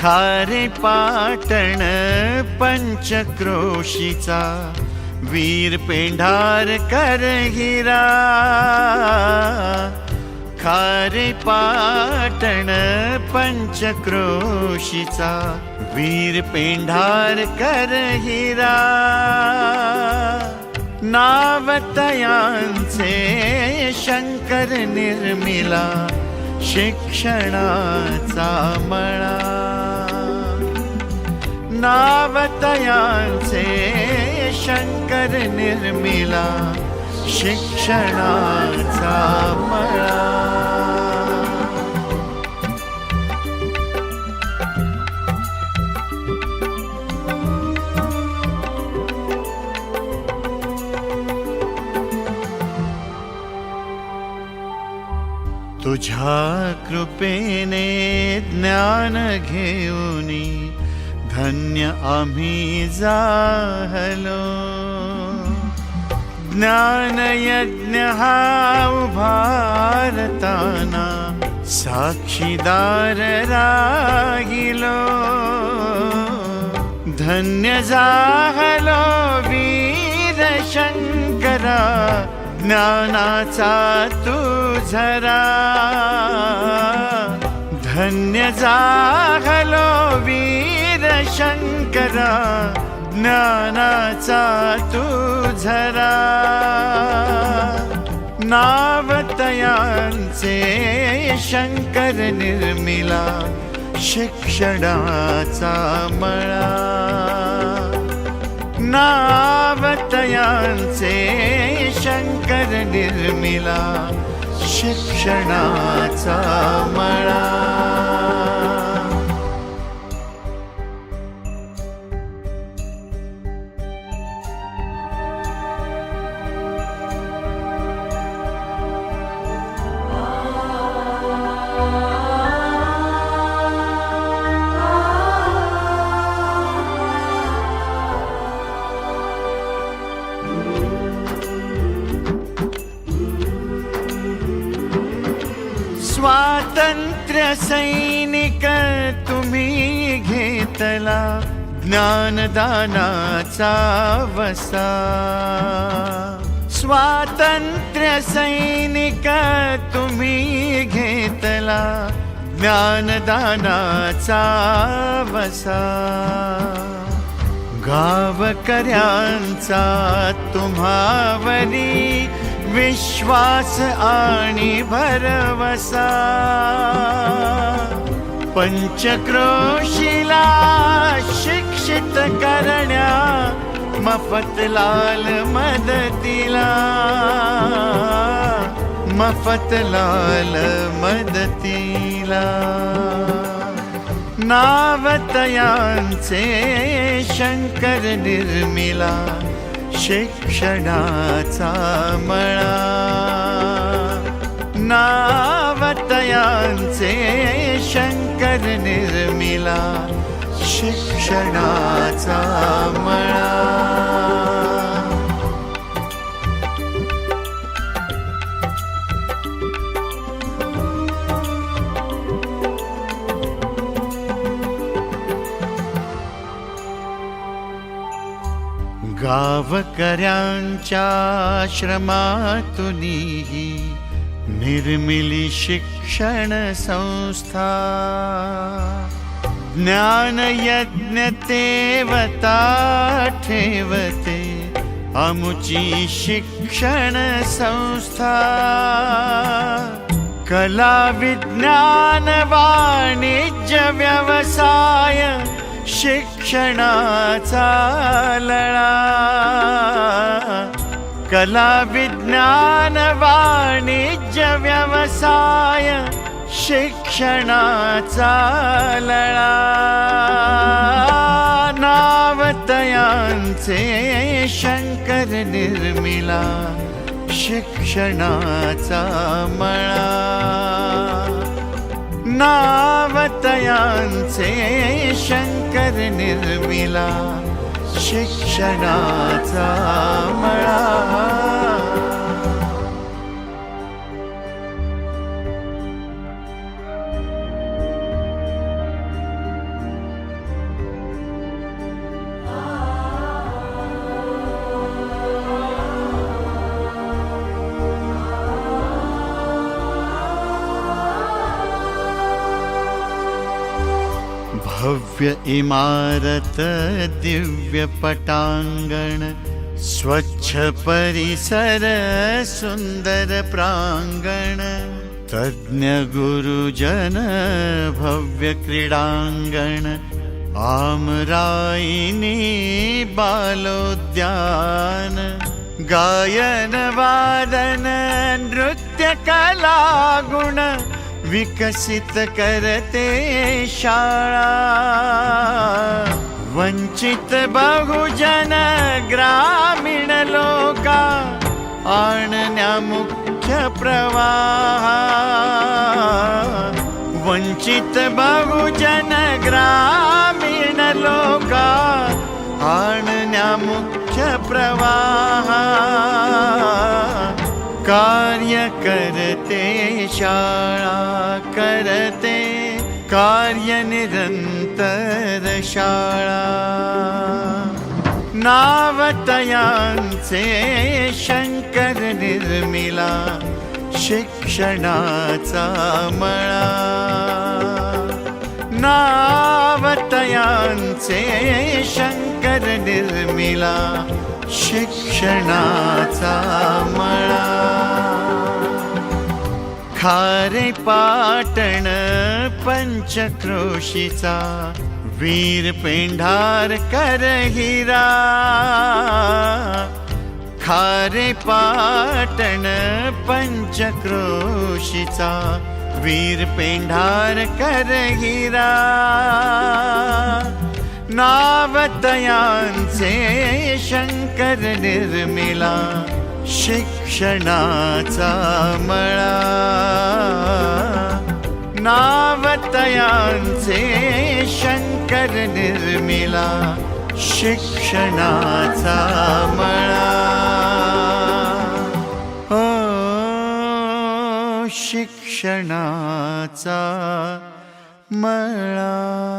खारे पाटण पंचक्रोशीचा वीर पेंढार कर हिरा. खारे पाटण पंचक्रोशीचा वीर पेंढार कर हिरा. नावतयांचे शंकर निर्मिला शिक्षणाचा मळा. नावतयांचे शंकर निर्मिला शिक्षणाचा मळा तुझ्या कृपेने ज्ञान घेऊनी धन्य आम्ही जाहलो. ज्ञानयज्ञ हा उभारताना साक्षीदार राहिलो। धन्य जाहलो वीर शंकरा ज्ञानाचा तू झरा। धन्य जाहलो वीर शंकरा ज्ञानाचा तू झरा. नावतयांचे शंकर निर्मिला शिक्षणाचा मळा. नावतयांचे शंकर निर्मिला शिक्षणाचा मळा. सैनिक तुम्ही घेतला ज्ञानदानाचा वसा. स्वातंत्र्य सैनिक तुम्ही घेतला ज्ञानदानाचा वसा. गावकऱ्यांचा तुम्हावरी विश्वास आणि भरवसा. पंचक्रोशीला शिक्षित करण्या मफतलाल मदतीला. मफतलाल मदतीला. नावतयांचे शंकर निर्मिला. शिक्षणाचा मळा. नावतयांचे शंकर निर्मिला शिक्षणाचा मळा. कावकराञ्चाश्रमा तु नीः निर्मिलिशिक्षणसंस्था ज्ञानयज्ञतेवताठेवते अमुची शिक्षणसंस्था कलाविज्ञानवाणिज्यव्यवसाय शिक्षणाचा लळा. कला विज्ञान वाणिज्य व्यवसाय शिक्षणाचा लळा. नावतयांचे शंकर निर्मिला शिक्षणाचा मळा. नावतयांचे शंकर निर्मिला शिक्षणाचा मळा. भव्य इमारत दिव्यपटाङ्गण स्वच्छ परिसर सुन्दर प्राङ्गण तज्ञ गुरुजन भव्य क्रीडाङ्गण आम्रायिनी बालोद्यान गायनवादन नृत्यकला गुण विकसित करते शाळा। वंचित बहुजन ग्रामीण लोका आणण्या मुख्य प्रवाह। वंचित बहुजन ग्रामीण लोका आणण्या मुख्य प्रवाह करते शाळा करते कार्य निरंतर शाळा. नावतयांचे शंकर निर्मिला शिक्षणाचा मळा. नावतयांचे शंकर निर्मिला शिक्षणाचा मळा. खारे पाटण पंचक्रोशीचा वीर पेंढार कर हिरा. खारे पाटण पंचक्रोशीचा वीर पेंढार कर हिरा. नावतयांचे शंकर निर्मिला शिक्षणाचा मळा. नावतयांचे शंकर निर्मिला. शिक्षणाचा मळा. हो शिक्षणाचा मळा.